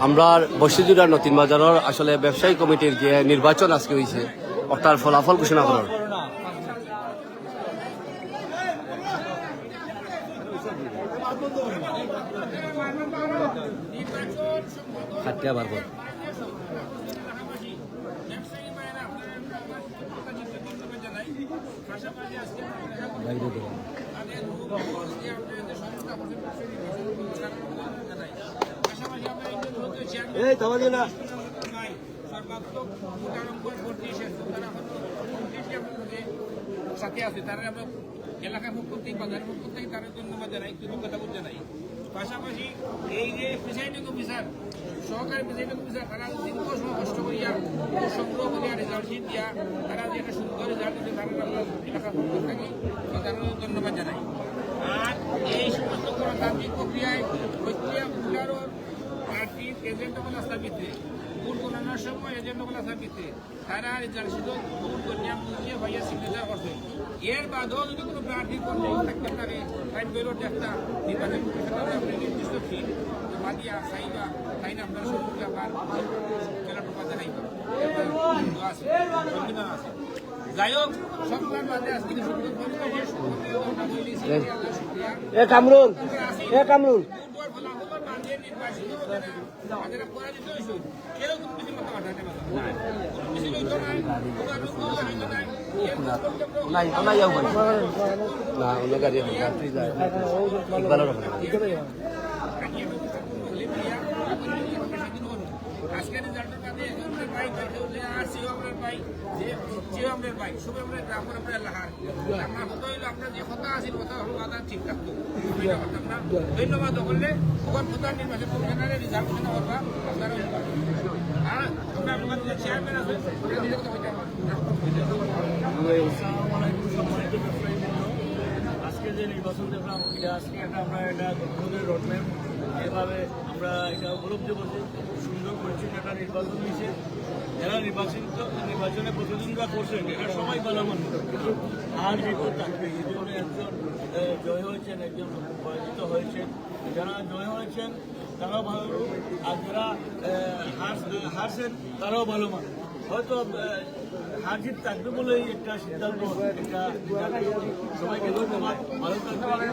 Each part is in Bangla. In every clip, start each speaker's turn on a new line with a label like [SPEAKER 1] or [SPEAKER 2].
[SPEAKER 1] আমরা বসিজুরা নতুন বাজারের আসলে ব্যবসায়ী কমিটির যে নির্বাচন আজকে হয়েছে তার ফলাফল ঘোষণা করার। খাটিয়া বার কর। বাইরে দে।
[SPEAKER 2] এই থামা দিও না
[SPEAKER 3] সাথে আছে তারা আমরা এলাকার পক্ষ থেকে বাজারের পক্ষ থেকে তারা ধন্যবাদ জানাই কৃতজ্ঞতা জানাই পাশাপাশি এই যে প্রিসাইডিং অফিসার সহকারী প্রিসাইডিং অফিসার তারা দীর্ঘ সময় কষ্ট করিয়া সংগ্রহ করিয়া রেজাল্ট শিট দিয়া তারা যে একটা সুন্দর রেজাল্ট দিতে তারা আমরা এলাকার পক্ষ থেকে। তারা ধন্যবাদ জানাই। আর এই সমস্ত গণতান্ত্রিক প্রক্রিয়ায় প্রত্যেক ভোটারও পার্টির এজেন্টগুলো স্থাপিতে ভোট গণনার সময় এজেন্টগুলো স্থাপিতে তারা রেজাল্ট শিট ভোট করিয়া বুঝিয়ে ভাইয়া সিগনেচার করছে। এর বাদেও যদি কোনো প্রার্থী করলে থাকতে পারে টাইম বেরোর একটা নির্বাচন বাদিয়া চাইবা তাই না? আপনার সম্মুখে আবার জেলা প্রপাত জানাইবা আছে যাই হোক সরকার বাদে আজকে
[SPEAKER 2] এ কামরুল এ কামরুল।
[SPEAKER 3] ফুটবল ফলাফল বাদে নির্বাচিত হবে না। আমাদের পরাজিত হয়েছে কেউ কোনো কিছু মতো কাটাতে পারবে না কোনো কিছু লইতো নাই কোনো রোগ হইতো নাই এর কর্তব্য
[SPEAKER 1] নাই নাই যাও ভাই না অন্য গাড়ি হবে যাত্রী যায় ইকবালের হবে না।
[SPEAKER 3] আজকের রেজাল্টের কাছে আমরা পাই যে আর সিও আমরা পাই যে আমরা পাই সব আমরা গ্রামের আমরা লাহার। আমরা কথা হইল যে কথা আছে কথা কথা ঠিক কথা ধন্যবাদ করলে ওখান প্রধান নির্বাচন কমিশনারের রেজাল্ট ঘোষণা করবা আপনারা কথা
[SPEAKER 4] আজকে যে নির্বাচন দেখলাম আজকে একটা আমরা এটা রোডম্যাপ এভাবে আমরা এটা উপলব্ধি করছি সুন্দর পরিচ্ছন্ন একটা নির্বাচন হয়েছে। যারা নির্বাচিত নির্বাচনে প্রতিদ্বন্দ্বিতা করছেন এরা সবাই ভালো মানুষ আর যেহেতু থাকবে এই জন্য একজন জয় হয়েছেন একজন পরাজিত হয়েছেন। যারা জয় হয়েছেন তারাও ভালো। লোক, আর যারা হারছেন তারাও ভালো মানুষ। হয়তো আহ, হার জিত থাকবে বলেই একটা সিদ্ধান্ত একটা সবাইকে ধন্যবাদ। ভালো
[SPEAKER 1] আসি
[SPEAKER 2] কালিম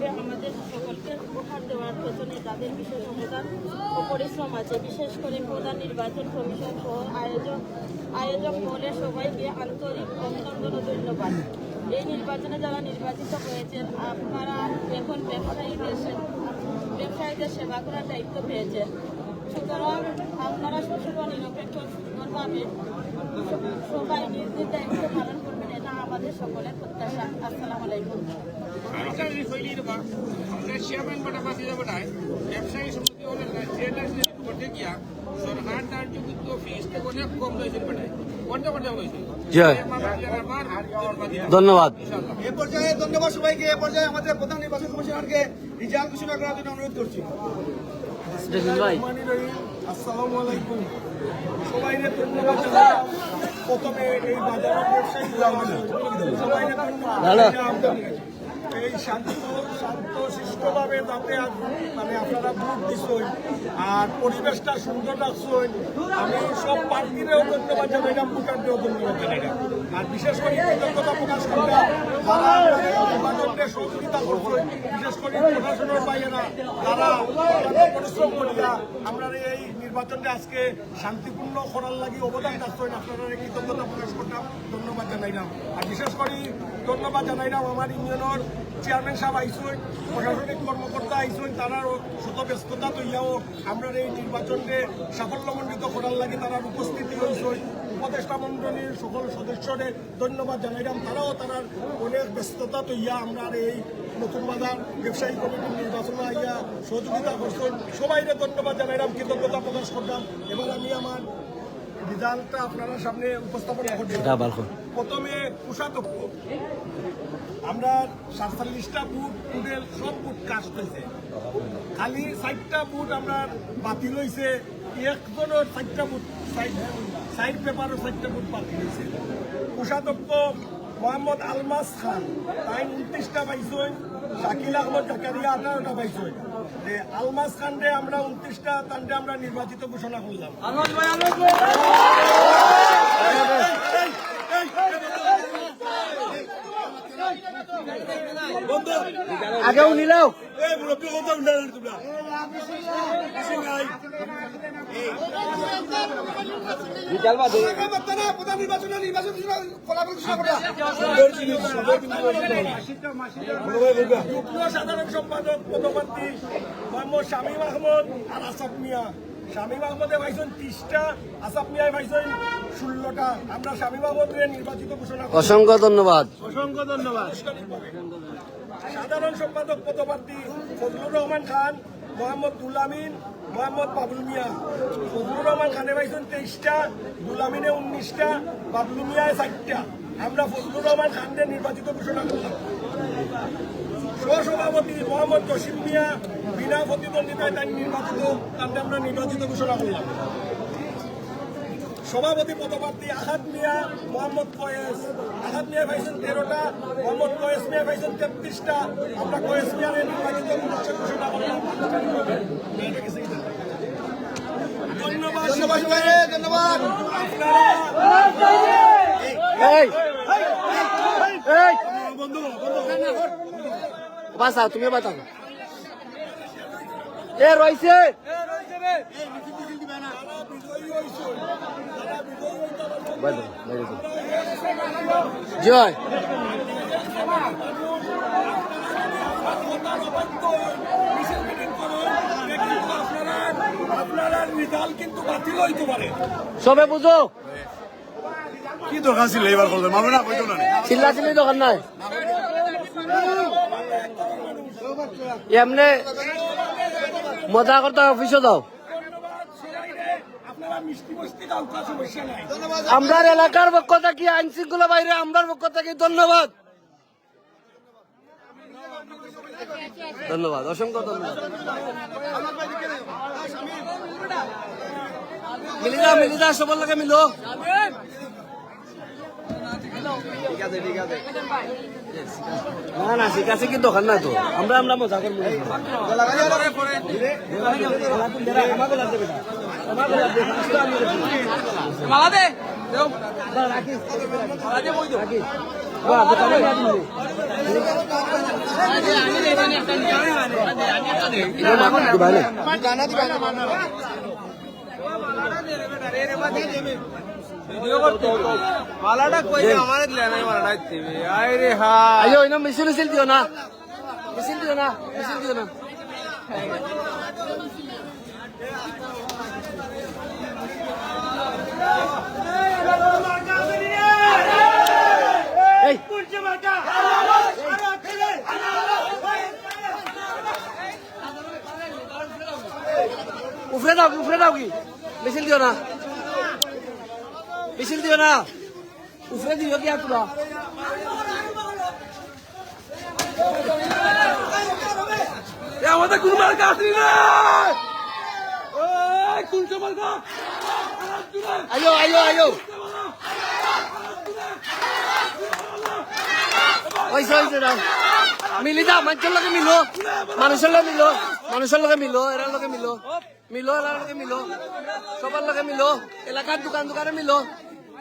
[SPEAKER 5] আগে আমাদের সকলকে উপহার দেওয়ার পেছনে তাদের বিশেষ অবদান ও পরিশ্রম আছে। বিশেষ করে প্রধান নির্বাচন কমিশন সহ আয়োজক আয়োজক মহলে সবাইকে আন্তরিক অভিনন্দন ও ধন্যবাদ। এই নির্বাচনে যারা নির্বাচিত হয়েছেন, আপনারা এখন ব্যবসায়ী দেশের ব্যবসায়ীদের সেবা করার দায়িত্ব পেয়েছেন। সুতরাং আপনারা সুষ্ঠু ও নিরপেক্ষ সুন্দরভাবে সবাই নিজ নিজ দায়িত্ব পালন করবেন, এটা আমাদের সকলের প্রত্যাশা। আসসালামু আলাইকুম।
[SPEAKER 3] আরেকটা জিনিস হইলেই দেবা আমরা চেয়ারম্যান বাটা বাসি যাবাটায় ব্যবসায়ী সমিতি হলে থিয়েটার করতে গিয়া সরকার তার যোগ্য ফিস থেকে অনেক কম রয়েছে বাটায় কোনটা কোনটা রয়েছে
[SPEAKER 1] জয়। ধন্যবাদ।
[SPEAKER 2] এ পর্যায়ে ধন্যবাদ সবাইকে এ পর্যায়ে আমাদের প্রধান নির্বাচন কমিশনারকে রিজাল্ট ঘোষণা করার জন্য অনুরোধ করছি। আসসালামু আলাইকুম। সবাইকে ধন্যবাদ প্রথমে এই বাজার ব্যবসায়ী সবাইকে ধন্যবাদ। এই শান্ত শান্ত, শিষ্টভাবে যাতে মানে আপনারা ভোট দিচ্ছেন আর পরিবেশটা সুন্দর রাখছেন, আমি সব পার্টিরেও ধন্যবাদ জানাইলাম ভোটারদেরও ধন্যবাদ জানাইলাম আর বিশেষ করে কৃতজ্ঞতা প্রকাশ করলাম সহযোগিতা করছেন, বিশেষ করে প্রশাসনের বাইরেরা অত্যন্ত পরিশ্রম করিয়া আমরা এই নির্বাচনটা আজকে শান্তিপূর্ণ করার লাগি অবদান রাখছেন। আপনারা কৃতজ্ঞতা প্রকাশ করলাম ধন্যবাদ জানাইলাম আর বিশেষ করে ধন্যবাদ জানাইলাম আমার ইউনিয়নের চেয়ারম্যান সাহেব আইসুন, প্রশাসনিক কর্মকর্তা আইসুন তারা শত ব্যস্ততা তৈয়াও আমরা এই নির্বাচনকে সাফল্যমণ্ডিত করার লাগে তারা উপস্থিতি হয়েছেন উপদেষ্টা মন্ডলীর সকল সদস্যদের ধন্যবাদ জানাইলাম। তারাও তারার অনেক ব্যস্ততা তৈয়া আমরা এই নতুন বাজার ব্যবসায়ী কমিটির নির্বাচন আইয়া সহযোগিতা করছেন। সবাইকে ধন্যবাদ জানাইলাম, কৃতজ্ঞতা প্রকাশ করলাম। এবার আমি আমার রেজাল্টটা আপনারা সামনে উপস্থাপন করছি। প্রথমে কুষাতক্ষ আমরা সাতচল্লিশটা বুট বুটের সব বুট কাস্ট হয়েছে খালি চারটা বুট আমরা বাতিল হয়েছে একজনের চারটা বুট সাইড পেপারও চারটা বুট বাতিল হয়েছে কোষাধ্যক্ষ মোহাম্মদ আলমাস খান, তাই উনত্রিশটা পাইছেন শাকিল আহমদ জাকারিয়া আঠারোটা পাইছেন যে আলমাস খানরে আমরা উনত্রিশটা তান্ডে আমরা নির্বাচিত ঘোষণা করলাম। করা যুগ্ম সাধারণ সম্পাদক পদপ্রার্থী মোহাম্মদ শামীম আহমদ আর আসাফ মিয়া। শামীম আহমদে পাইছেন ত্রিশটা আসাফ মিয়ায় পাইছেন ষোলোটা আমরা শামীম আহমদকে নির্বাচিত ঘোষণা
[SPEAKER 1] অসংখ্য ধন্যবাদ।
[SPEAKER 2] অসংখ্য ধন্যবাদ। সাধারণ সম্পাদক পদপ্রার্থী ফজলুর রহমান খান মোহাম্মদ দুলামিন মোহাম্মদ বাবুল মিয়া। ফজলুর রহমান খানে পাইছেন তেইশটা দুলামিনে উনিশটা বাবলু মিয়ায় ষাটটা। আমরা ফজলুর রহমান খানদের নির্বাচিত ঘোষণা করলাম। সহসভাপতি মোহাম্মদ জসিম মিয়া বিনা প্রতিদ্বন্দ্বিতায় তাই নির্বাচিত তাকে আমরা নির্বাচিত ঘোষণা করলাম। সভাপতি পদপ্রার্থী আহাদ মিয়া মোহাম্মদ কয়েস আহাদ মিয়া পাইছেন তেরোটা মোহাম্মদ কয়েস মিয়া পাইছেন তেত্রিশটা। আমরা কয়েস মিয়ার নির্বাচিত ঘোষণা করলাম। ধন্যবাদ। সবাইকে ধন্যবাদ।
[SPEAKER 1] এই। এই। বাসা তুমি বাতা এ রয়েছে। জয়। সবে বুঝো।
[SPEAKER 6] কি দরকার ছিল এবার করবে মামলা না কইতো না
[SPEAKER 1] চিল্লা চিল্লি দোকান নাই। এমনি মজা করতে অফিসে দাও।
[SPEAKER 2] আপনারা মিষ্টি বস্তি দাও কোনো সমস্যা নাই
[SPEAKER 1] আমরা এলাকার পক্ষ থেকে আইন শৃঙ্খলা বাইরে আমরার পক্ষ থেকে ধন্যবাদ। ধন্যবাদ, অসংখ্য ধন্যবাদ। মিলিদা মিলিদা সবার লাগে মিলো। না না ঠিক আছে। কি দোকান না তো। আমরা আমরা মজা করব। আইও ইনা মিছিল মিছিল দিও না। মিছিল দিও না মিছিল দিও না। উফরে দাও কি উফরে দাও কি? মিছিল দিও না। মিছিল দিও না উফরে দিও কি তোরা
[SPEAKER 3] আমাদের কোন মার্কা আসলি না
[SPEAKER 1] দাও মিলি দাও মানুষের লগে মিলো মানুষের লগে মিলো মানুষের লগে মিলো এরার লগে মিলো মিলো এরার লগে মিলো সবার লগে মিলো এলাকার দোকান দোকানে মিলো